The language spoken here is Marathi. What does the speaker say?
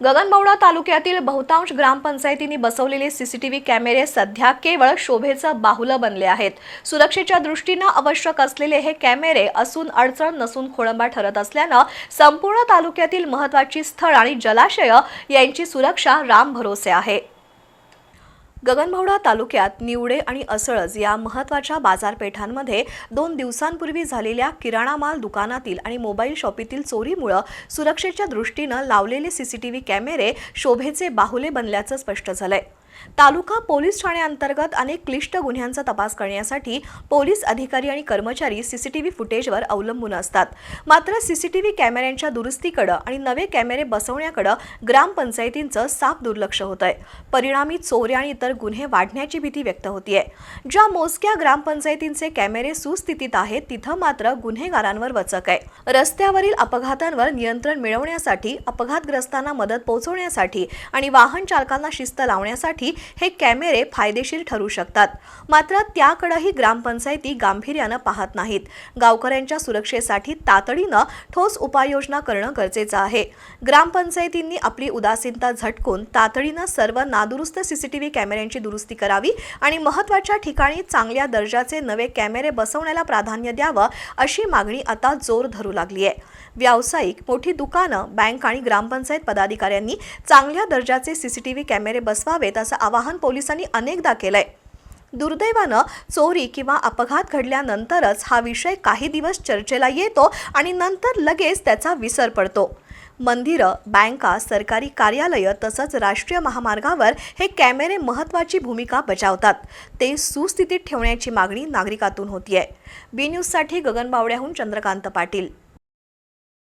गगनबावडा तालुक्यातील बहुतांश ग्रामपंचायतींनी बसवलेले सीसीटीव्ही कॅमेरे सध्या केवळ शोभेचं बाहुलं बनले आहेत. सुरक्षेच्या दृष्टीनं आवश्यक असलेले हे कॅमेरे असून अडचण नसून खोळंबा ठरत असल्यानं संपूर्ण तालुक्यातील महत्वाची स्थळ आणि जलाशय यांची सुरक्षा राम भरोसे आहे. गगनभवडा तालुक्यात निवडे आणि असळज या महत्त्वाच्या बाजारपेठांमध्ये दोन दिवसांपूर्वी झालेल्या किराणा माल दुकानातील आणि मोबाईल शॉपीतील चोरीमुळं सुरक्षेच्या दृष्टीनं लावलेले सीसीटीव्ही कॅमेरे शोभेचे बाहुले बनल्याचं स्पष्ट झालंय. तालुका पोलीस ठाण्याअंतर्गत अनेक क्लिष्ट गुन्ह्यांचा तपास करण्यासाठी पोलीस अधिकारी आणि कर्मचारी सीसीटीव्ही फुटेजवर अवलंबून असतात. मात्र सीसीटीव्ही कॅमेऱ्यांच्या दुरुस्तीकडं आणि नवे कॅमेरे बसवण्याकडं ग्रामपंचायतींचं साफ दुर्लक्ष होत आहे परिणामी चोऱ्या आणि इतर गुन्हे वाढण्याची भीती व्यक्त होतीये. ज्या मोजक्या ग्रामपंचायतींचे कॅमेरे सुस्थितीत आहेत तिथं मात्र गुन्हेगारांवर वचक आहे. रस्त्यावरील अपघातांवर नियंत्रण मिळवण्यासाठी अपघातग्रस्तांना मदत पोहोचवण्यासाठी आणि वाहन चालकांना शिस्त लावण्यासाठी हे कॅमेरे फायदेशीर ठरू शकतात. मात्र त्याकडेही ग्रामपंचायती गांभीर्यानं पाहत नाहीत. गावकऱ्यांच्या सुरक्षेसाठी तातडीनं ठोस उपाययोजना करणं गरजेचं आहे. ग्रामपंचायतींनी आपली उदासीनता झटकून तातडीनं सर्व नादुरुस्त सीसीटीव्ही कॅमेऱ्यांची दुरुस्ती करावी आणि महत्त्वाच्या ठिकाणी चांगल्या दर्जाचे नवे कॅमेरे बसवण्याला प्राधान्य द्यावं अशी मागणी आता जोर धरू लागली आहे व्यावसायिक मोठी दुकानं बँक आणि ग्रामपंचायत पदाधिकाऱ्यांनी चांगल्या दर्जाचे सीसीटीव्ही कॅमेरे बसवावेत असं आवाहन पोलिसांनी अनेकदा केलंय. दुर्दैवानं चोरी किंवा अपघात घडल्यानंतरच हा विषय काही दिवस चर्चेला येतो आणि नंतर लगेच त्याचा विसर पडतो. मंदिरं बँका सरकारी कार्यालयं तसंच राष्ट्रीय महामार्गावर हे कॅमेरे महत्त्वाची भूमिका बजावतात. ते सुस्थितीत ठेवण्याची मागणी नागरिकातून होतीये. बी न्यूजसाठी गगन बावड्याहून चंद्रकांत पाटील.